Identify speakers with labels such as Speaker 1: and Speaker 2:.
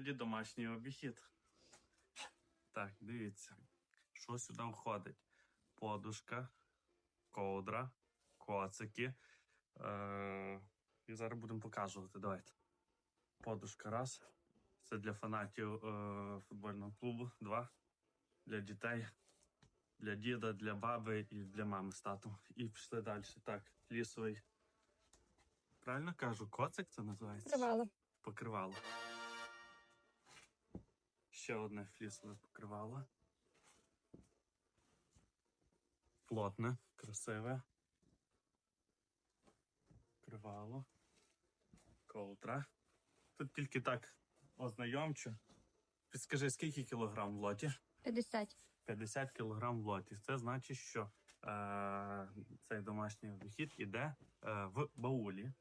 Speaker 1: вигляді домашній обіхід. Так, дивіться, що сюди входить: подушка, ковдра, коцики. Е- і зараз будемо показувати. Давайте. Подушка раз. Це для фанатів е- футбольного клубу. Два. Для дітей, для діда, для баби і для мами з татом. І пішли далі. Так, лісовий. Правильно кажу, коцик це називається?
Speaker 2: Тривало.
Speaker 1: покривало. Ще одне флісове покривало. Плотне, красиве. Покривало. Ковдра. Тут тільки так ознайомчу. Підскажи, скільки кілограм в лоті?
Speaker 2: 50.
Speaker 1: 50 кілограм в лоті. Це значить, що е, цей домашній обіхід іде е, в баулі.